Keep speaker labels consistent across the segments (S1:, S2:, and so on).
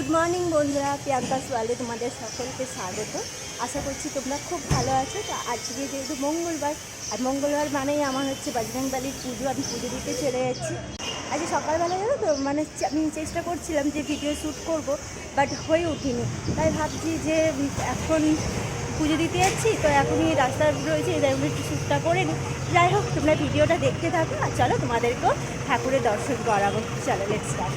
S1: Good morning বন্ধুরা। প্রিয়াঙ্কা সোয়ালে তোমাদের সকলকে স্বাগত। আশা করছি তোমরা খুব ভালো আছো। তো আজকে যেহেতু মঙ্গলবার, আর মঙ্গলবার মানেই আমার হচ্ছে বজরং বালির পুজো, আমি পুজো দিতে চলে যাচ্ছি। আজকে সকালবেলা জানো তো মানে আমি চেষ্টা করছিলাম যে ভিডিও শ্যুট করব, বাট হয়ে উঠিনি তাই ভাবছি যে এখন পুজো দিতে যাচ্ছি, তো এখনই রাস্তা রয়েছে এদের একটু শ্যুটটা করে নিই। যাই হোক, তোমরা ভিডিওটা দেখতে থাকো, আর চলো তোমাদেরকেও ঠাকুরের দর্শন করাবো। চলো লেটস স্টার্ট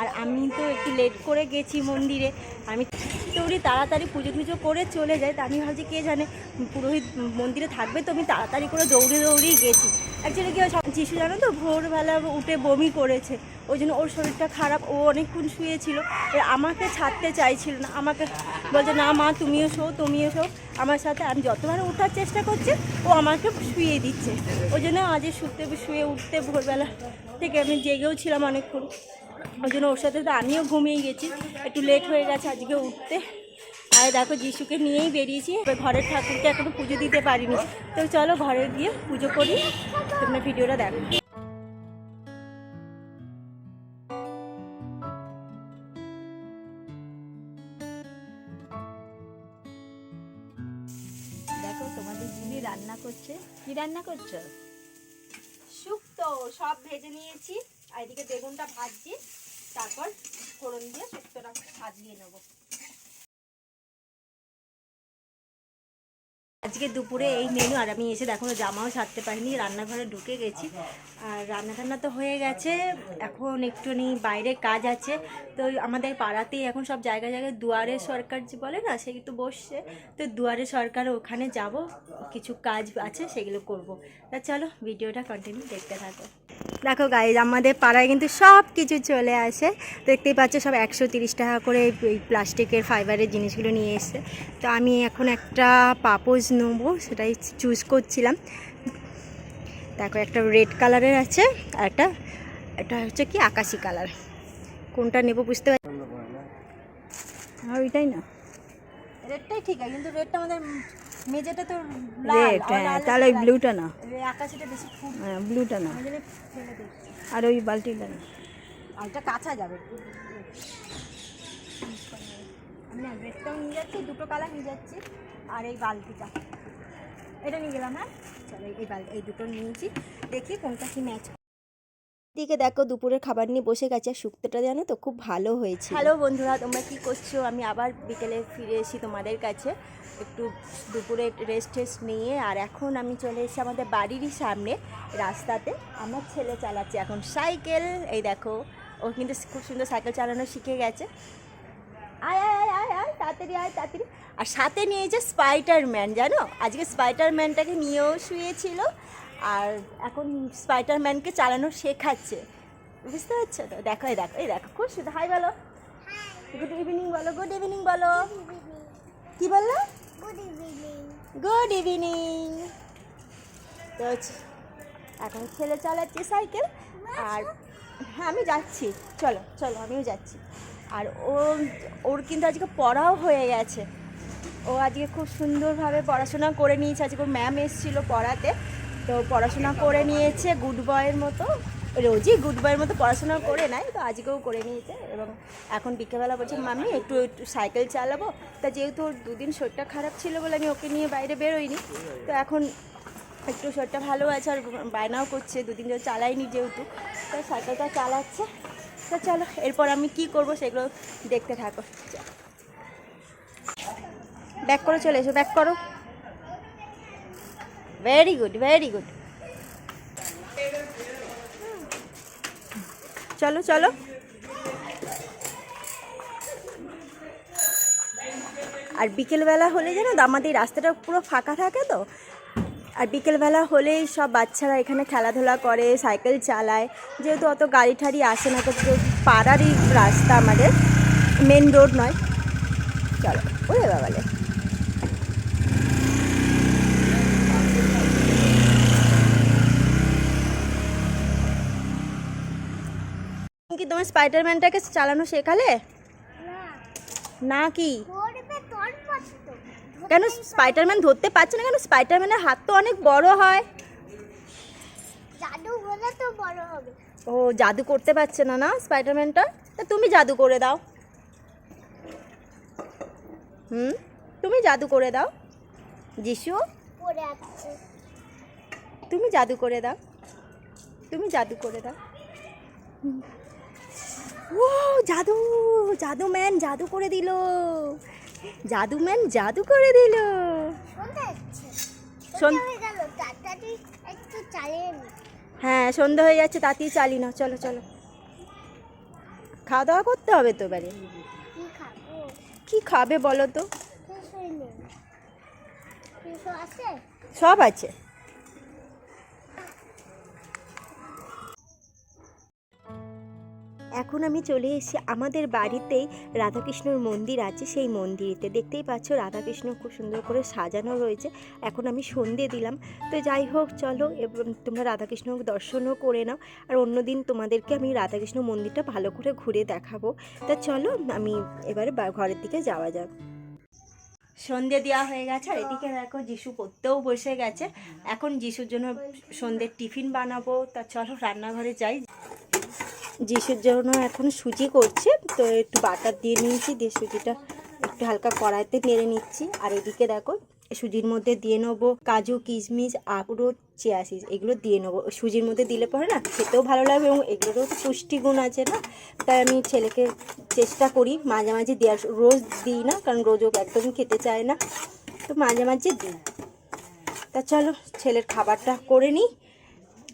S1: আর আমি তো একটু লেট করে গেছি মন্দিরে। আমি তোরই তাড়াতাড়ি পুজো টুজো করে চলে যাই। তা আমি ভাবছি, কে জানে, পুরোহিত মন্দিরে থাকবে তো আমি তাড়াতাড়ি করে দৌড়ে দৌড়েই গেছি। অ্যাকচুয়ালি কি সব যিশু জানো তো, ভোরবেলা উঠে বমি করেছে। ওই জন্য ওর শরীরটা খারাপ, ও অনেকক্ষণ শুয়েছিল। আমাকে ছাড়তে চাইছিল না। আমাকে বলছে, না মা, তুমিও শো তুমিও শো। আমার সাথে আমি যতবার ওঠার চেষ্টা করছি, ও আমাকে শুয়ে দিচ্ছে। ওই জন্য আজ শুতে, শুয়ে উঠতে ভোরবেলা থেকে আমি জেগেও ছিলাম অনেকক্ষণ। ওই জন্য ওর সাথে তো আমিও ঘুমিয়ে গেছি। একটু লেট হয়ে গেছে আজকে উঠতে। আর দেখো যিশুকে নিয়েই বেরিয়েছি। এবার ঘরের ঠাকুরকে এখনও পুজো দিতে পারিনি। তো চলো ঘরে গিয়ে পুজো করি। তোমরা ভিডিওটা দেখো। দেখো তোমাদের রান্না করছে।
S2: কি রান্না করছ?
S1: শুক্তো, সব ভেজে নিয়েছি। আর এদিকে বেগুনটা ভাজছি, তারপর ফোড়ন দিয়ে শুক্তোটা ভাত দিয়ে নেব। আজকে দুপুরে এই মেনু, আর আমি এসে দেখো জামাও ছাড়তে পারিনি, রান্নাঘরে ঢুকে গেছি। আর রান্না টান্না তো হয়ে গেছে, এখন একটুখানি বাইরে কাজ আছে। তো আমাদের পাড়াতেই এখন সব জায়গায় জায়গায় দুয়ারে সরকার যে বলে না সেই তো বসছে। তো দুয়ারে সরকার, ওখানে যাব, কিছু কাজ আছে, সেগুলো করব। তা চলো, ভিডিওটা কন্টিনিউ দেখতে থাকো। দেখো গাইজ আমাদের পাড়ায় কিন্তু সব কিছু চলে আসে। দেখতেই পাচ্ছ সব একশো তিরিশ টাকা করে এই প্লাস্টিকের ফাইবারের জিনিসগুলো নিয়ে এসছে। তো আমি এখন একটা পাপোজ নেব সেটাই চুজ করছিলাম। দেখো একটা রেড কালারের আছে আর একটা এটা হচ্ছে কি আকাশি কালার কোনটা নেব বুঝতে পারছি
S2: আর ওইটাই না।
S1: রেডটাই ঠিক আছে কিন্তু রেডটা আমাদের মেঝেটা তো
S2: রেড হ্যাঁ তাহলে ব্লুটা না।
S1: আকাশিটা বেশি ফুল।
S2: হ্যাঁ ব্লুটা না। আর ওই বালতিটা না।
S1: এটা কাঁচা যাবে। আমি না ড্রেসটাও নিয়ে যাচ্ছি দুটো কালার নিয়ে যাচ্ছি আর এই বালতিটা। এটা নিয়ে গেলাম হ্যাঁ? চলো এই বালতি এই দুটো নিয়েছি। দেখি কোনটা কি ম্যাচ দিকে দেখো দুপুরের খাবার নিয়ে বসে গেছে আর শুক্তোটা জানো তো খুব ভালো হয়েছে হ্যালো বন্ধুরা, তোমরা কি করছ? আমি আবার বিকেলে ফিরে এসি তোমাদের কাছে। একটু দুপুরে রেস্ট টেস্ট নিয়ে আর এখন আমি চলে এসেছি আমাদের বাড়িরই সামনে রাস্তাতে। আমার ছেলে চালাচ্ছে এখন সাইকেল। এই দেখো, ও কিন্তু খুব সুন্দর সাইকেল চালানো শিখে গেছে। আয় আয় আয় আয় আয়, তাড়াতাড়ি আয়, তাড়াতাড়ি। আর সাথে নিয়েছে স্পাইডার ম্যান জানো? আজকে স্পাইডার ম্যানটাকে নিয়েও শুয়েছিল। আর এখন স্পাইডার ম্যানকে চালানো শেখাচ্ছে। বুঝতে পারছ তো? দেখো এই দেখো এই দেখো। খুব সুন্দর। হাই বলো। গুড ইভিনিং বলো। গুড ইভিনিং বলো। কি বলল? গুড ইভিনিং তো এখন ছেলে চালাচ্ছে সাইকেল। আর হ্যাঁ আমি যাচ্ছি। চলো চলো আমিও যাচ্ছি। আর ও ওর কিন্তু আজকে পড়াও হয়ে গেছে। ও আজকে খুব সুন্দরভাবে পড়াশোনা করে নিয়েছে। আজকে ওর ম্যাম এসেছিল পড়াতে। তো পড়াশোনা করে নিয়েছে গুড বয়ের মতো। রোজই গুড বয়ের মতো পড়াশোনা করে নেয় তো আজকেও করে নিয়েছে এবং এখন বিকেলবেলা বলছে, মাম্মি, একটু একটু সাইকেল চালাবো। তা যেহেতু ওর দুদিন শরীরটা খারাপ ছিল বলে আমি ওকে নিয়ে বাইরে বেরোইনি, তো এখন একটু শরীরটা ভালো আছে আর বায়নাও করছে, দুদিন ধরে চালাইনি যেহেতু, তো সাইকেলটা চালাচ্ছে। তো চলো, এরপর আমি কি করব সেগুলো দেখতে থাকো। ব্যাক করে, চলে এসো, ব্যাক করো। ভেরি গুড ভেরি গুড চলো চলো আর বিকেলবেলা হলে তো আমাদের রাস্তাটা পুরো ফাঁকা থাকে তো? আর বিকেলবেলা হলেই সব বাচ্চারা এখানে খেলাধুলা করে, সাইকেল চালায়। যেহেতু অত গাড়ি ঠাড়ি আসে না, তো পাড়ারই রাস্তা আমাদের। মেন রোড নয়। চলো, ওরে বাবালে কি তোমার স্পাইডারম্যানটাকে চালানো শেখালে? না কি? কেন স্পাইডারম্যান ধরতে পারছে না কেন? স্পাইডারম্যানের হাত তো অনেক বড় হয়।
S3: জাদু হলে তো বড় হবে।
S1: ও জাদু করতে পারছে না না স্পাইডারম্যানটা? তা তুমি জাদু করে দাও। হুম? তুমি জাদু করে দাও। যিশু? তুমি জাদু করে দাও। তুমি জাদু করে দাও। হুম। ও জাদু জাদু ম্যান জাদু করে দিল। জাদু ম্যান জাদু করে দিল।
S3: হয়ে
S1: সন্ধ্যা হয়ে যাচ্ছে তাতেই চালি না চলো চলো। খাওয়া দাওয়া করতে হবে তো এবারে?
S3: কি খাবে?
S1: বলো তো? সব আছে। এখন আমি চলে এসেছি আমাদের বাড়িতেই রাধাকৃষ্ণর মন্দির আছে, সেই মন্দিরেতে। দেখতেই পাচ্ছ রাধাকৃষ্ণ খুব সুন্দর করে সাজানো রয়েছে। এখন আমি সন্ধে দিলাম। তো যাই হোক, চলো এবং তোমরা রাধাকৃষ্ণ দর্শনও করে নাও। আর অন্যদিন তোমাদেরকে আমি রাধাকৃষ্ণ মন্দিরটা ভালো করে ঘুরে দেখাবো। তা চলো, আমি এবারে ঘরের দিকে যাওয়া যাক। সন্ধে দেওয়া হয়ে গেছে। আর এদিকে দেখো যিশু পড়তেও বসে গেছে। এখন যিশুর জন্য সন্ধ্যের টিফিন বানাবো। তা চলো, রান্নাঘরে যাই। যিশুর জন্য এখন সুজি করছে, তো একটু বাটার দিয়ে নিয়েছি, দিয়ে সুজিটা একটু হালকা কড়াইতে নেড়ে নিচ্ছি। আর এদিকে দেখো, সুজির মধ্যে দিয়ে নেব কাজু, কিশমিশ, আখরোট চিয়াশিস এগুলো দিয়ে নেব। সুজির মধ্যে দিলে পরে না খেতেও ভালো লাগবে এবং এগুলোরও পুষ্টিগুণ আছে না? তাই আমি ছেলেকে চেষ্টা করি মাঝে মাঝে দেওয়ার। রোজ দিই না, কারণ রোজ ও একদমই খেতে চায় না। তো মাঝে মাঝে দিই। তা চলো, ছেলের খাবারটা করে নিই।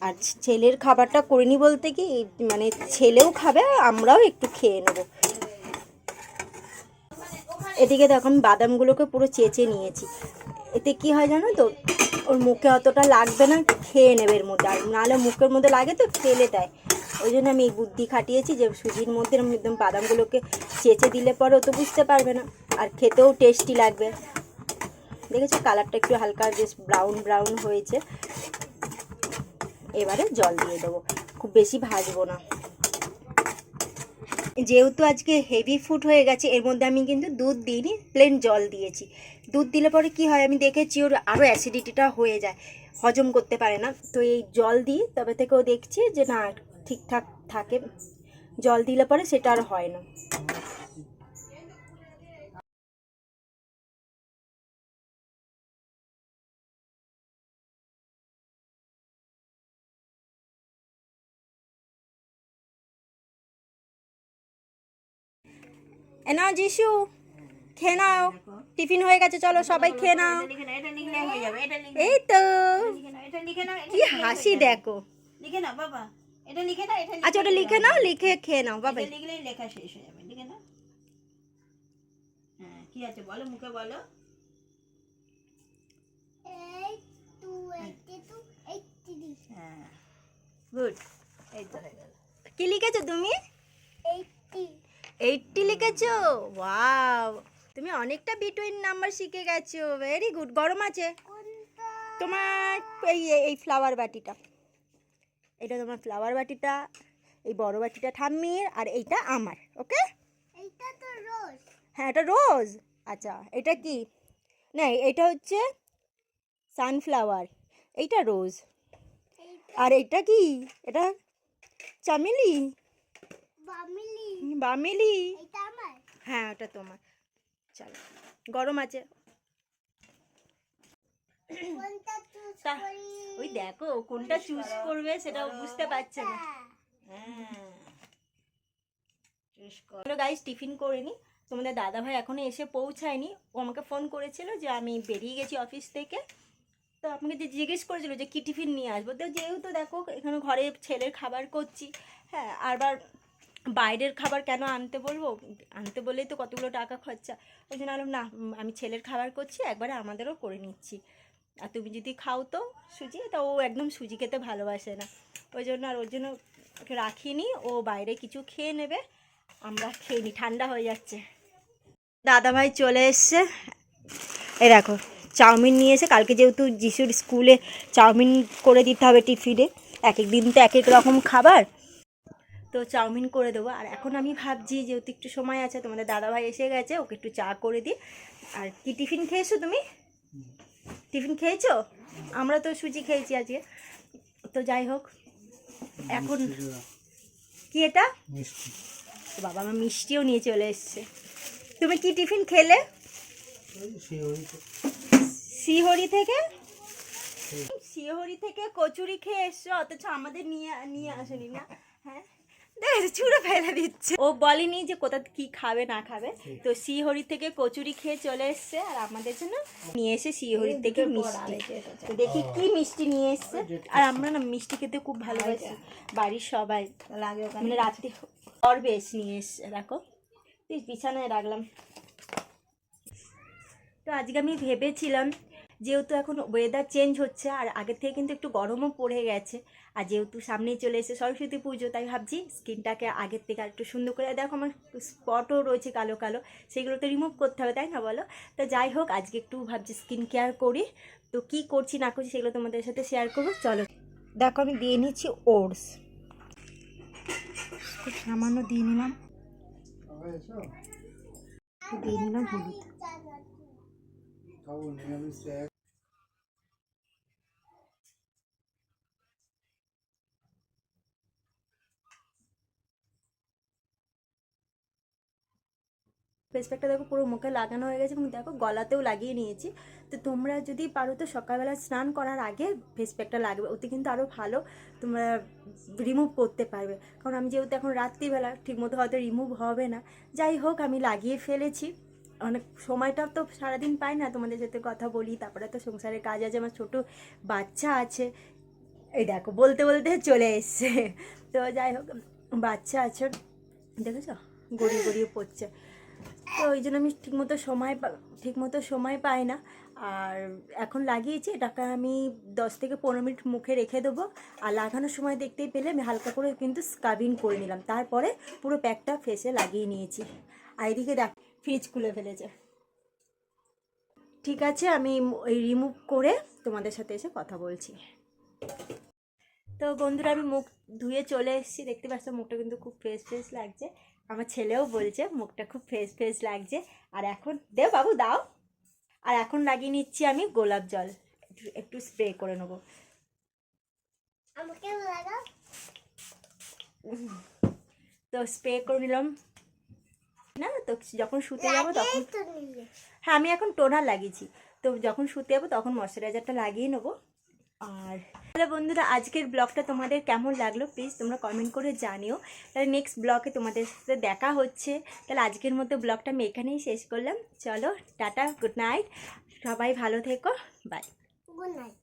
S1: আর ছেলের খাবারটা করে নিই বলতে কি মানে ছেলেও খাবে আমরাও একটু খেয়ে নেব। এদিকে দেখো, আমি বাদামগুলোকে পুরো চেঁচে নিয়েছি। এতে কি হয় জানো তো, ওর মুখে অতটা লাগবে না, খেয়ে নেবে এর মধ্যে। আর নাহলে মুখের মধ্যে লাগে তো, ফেলে দেয়। ওই জন্য আমি এই বুদ্ধি খাটিয়েছি যে, সুজির মধ্যে এরম একদম বাদামগুলোকে চেঁচে দিলে পরে ও তো বুঝতে পারবে না, আর খেতেও টেস্টি লাগবে। দেখেছ, কালারটা একটু হালকা, বেশ ব্রাউন ব্রাউন হয়েছে। এবারে জল দিয়ে দেবো। খুব বেশি ভাজবো না। যেহেতু আজকে হেভি ফুড হয়ে গেছে, এর মধ্যে আমি কিন্তু দুধ দিইনি প্লেন জল দিয়েছি। দুধ দিলে পরে কি হয় আমি দেখেছি ওর আরও অ্যাসিডিটিটা হয়ে যায়, হজম করতে পারে না। তো এই জল দিই, তবে থেকেও দেখছি যে না, ঠিকঠাক থাকে। জল দিলে পরে সেটা আর হয় না। এ নাও যিশু খেয়ে নাও। টিফিন হয়ে গেছে চলো সবাই খেয়ে নাও। এই তো। কি হাসি দেখো।
S2: লিখে নাও বাবা এটা লিখে নাও এটা
S1: আচ্ছা ওটা লিখে নাও লিখে খেয়ে নাও বাবা
S2: লিখলেই লেখা শেষ হয়ে যাবে লিখে নাও হ্যাঁ কি আছে বলো মুখে বলো। গুড এই তো হয়ে গেল
S1: কি লিখেছো তুমি?
S3: এইটি
S1: এইটটি লিখেছো? ওয়াও। তুমি অনেকটা বিটুইন নাম্বার শিখে গেছো। ভেরি গুড গরম আছে? তোমার এই এই ফ্লাওয়ার বাটিটা। এটা তোমার ফ্লাওয়ার বাটিটা এই বড় বাটিটা ঠাম্মির আর এইটা আমার ওকে
S3: এইটা তো রোজ।
S1: হ্যাঁ এটা রোজ। আচ্ছা এটা কি? না এটা হচ্ছে সানফ্লাওয়ার এইটা রোজ। আর এটা কি? এটা চামেলি।
S3: বামিলি
S1: হ্যাঁ ওটা তোমার। চলো গরম আছে। ওই দেখো কোনটা চুজ করবে সেটা বুঝতে পারছে না।
S3: হ্যাঁ।
S1: গাইস টিফিন করে নি। তোমাদের দাদা ভাই এখনও এসে পৌঁছায়নি। ও আমাকে ফোন করেছিল যে আমি বেরিয়ে গেছি অফিস থেকে। তো আপনাকে যে জিজ্ঞেস করেছিল যে কী টিফিন নিয়ে আসব? তো যেহেতু দেখো এখানে ঘরে ছেলের খাবার করছি। হ্যাঁ আরবার বাইরের খাবার কেন আনতে বলব? আনতে বললেই তো কতগুলো টাকা খরচা। ওই জন্য বললাম, না আমি ছেলের খাবার করছি, একবারে আমাদেরও করে নিচ্ছি। আর তুমি যদি খাও তো, সুজি, তা ও একদম সুজি খেতে ভালোবাসে না। ওই জন্য আর ওর জন্য রাখিনি, ও বাইরে কিছু খেয়ে নেবে, আমরা খেয়ে নিই ঠান্ডা হয়ে যাচ্ছে। দাদা ভাই চলে এসছে। এই দেখো, চাউমিন নিয়ে এসে কালকে যেহেতু যিশুর স্কুলে চাউমিন করে দিতে হবে টিফিনে এক এক দিন তো এক এক রকম খাবার। তো চাউমিন করে দেবো। আর এখন আমি ভাবছি যেহেতু একটু সময় আছে তোমাদের দাদাভাই এসে গেছে ওকে একটু চা করে দিই। আর কি টিফিন খেয়েছো তুমি? টিফিন খেয়েছো? আমরা তো সুজি খেয়েছি আজকে। তো যাই হোক এখন কি এটা? বাবা আমার মিষ্টিও নিয়ে চলে এসছে। তুমি কি টিফিন খেলে? শিহরি থেকে। শিহরি থেকে কচুরি খেয়ে এসছো অথচ আমাদের নিয়ে নিয়ে আসেনি না। হ্যাঁ? চুড়ে ফেলে দিচ্ছে। ও বলেনি যে কোথা কি খাবে না খাবে। তো শিহরি থেকে কচুরি খেয়ে চলে এসছে আর আমাদের জন্য নিয়ে এসে শিহরি থেকে মিষ্টি। তো দেখি কি মিষ্টি নিয়ে এসছে। আর আমরা না মিষ্টি খেতে খুব ভালোবাসি বাড়ির সবাই।
S2: লাগে
S1: মানে রাত্রি অরবেশ নিয়ে এসছে দেখো। বিছানায় রাখলাম। তো আজকে আমি ভেবেছিলাম যেহেতু এখন ওয়েদার চেঞ্জ হচ্ছে আর আগের থেকে কিন্তু একটু গরমও পড়ে গেছে আর যেহেতু সামনেই চলে এসে সরস্বতী পুজো, তাই ভাবছি স্কিনটাকে আগের থেকে আর একটু সুন্দর করে, দেখো আমার স্পটও রয়েছে কালো কালো সেগুলো তো রিমুভ করতে হবে, তাই না বলো? তো যাই হোক, আজকে একটু ভাবছি স্কিন কেয়ার করি। তো কি করছি, না করছি, সেগুলো তোমাদের সাথে শেয়ার করব, চলো। দেখো আমি দিয়ে নিচ্ছি ওটস খুব সামান্য দিয়ে নিলাম। দিয়ে নিলাম হলুদ। ফেস প্যাকটা দেখো পুরো মুখে লাগানো হয়ে গেছে এবং দেখো গলাতেও লাগিয়ে নিয়েছি। তো তোমরা যদি পারো তো সকালবেলা স্নান করার আগে ফেস প্যাকটা লাগবে। ওতে কিন্তু আরও ভালো তোমরা রিমুভ করতে পারবে। কারণ আমি যেহেতু এখন রাত্রিবেলা, ঠিকমতো হয়তো রিমুভ হবে না। যাই হোক, আমি লাগিয়ে ফেলেছি। অনেক সময়টা তো সারাদিন পাই না, তোমাদের সাথে কথা বলি, তারপরে তো সংসারের কাজ আছে, আমার ছোট বাচ্চা আছে। এই দেখো, বলতে বলতে চলে এসছে। তো যাই হোক, বাচ্চা আছে, দেখেছ? গড়িয়ে গড়িয়ে পড়ছে। তো ওই জন্য আমি ঠিকমতো সময় ঠিকমতো সময় পাই না। আর এখন লাগিয়েছি, এটাকে আমি দশ থেকে পনেরো মিনিট মুখে রেখে দেবো। আর লাগানোর সময় দেখতেই পেলে আমি হালকা করে কিন্তু স্কাবিং করে নিলাম। তারপরে পুরো প্যাকটা ফেসে লাগিয়ে নিয়েছি। আর এদিকে দেখ ফ্রিজ খুলে ফেলেছে। ঠিক আছে, আমি ওই রিমুভ করে তোমাদের সাথে এসে কথা বলছি। তো বন্ধুরা, আমি মুখ ধুয়ে চলে এসেছি। দেখতে পাচ্ছ, মুখটা কিন্তু খুব ফ্রেশ ফ্রেশ লাগছে। আমার ছেলেও বলছে মুখটা খুব ফ্রেশ ফ্রেশ লাগছে। আর এখন দে বাবু দাও। আর এখন লাগিয়ে নিচ্ছি আমি গোলাপ জল। একটু- একটু স্প্রে করে নেব। তো স্প্রে করে নিলাম। না তো যখন শুতে যাব তখন হ্যাঁ আমি এখন টোনার লাগিয়েছি। তো যখন শুতে যাব তখন ময়শ্চারাইজারটা লাগিয়ে নেব। আর তাহলে বন্ধুরা, আজকের ব্লগটা তোমাদের কেমন লাগল? প্লিজ তোমরা কমেন্ট করে জানিও। তাহলে নেক্সট ব্লগে তোমাদের সাথে দেখা হচ্ছে। তাহলে আজকের মতো ব্লগটা আমি এখানেই শেষ করলাম। চলো, টাটা গুড নাইট সবাই ভালো থেকো। Bye
S3: good night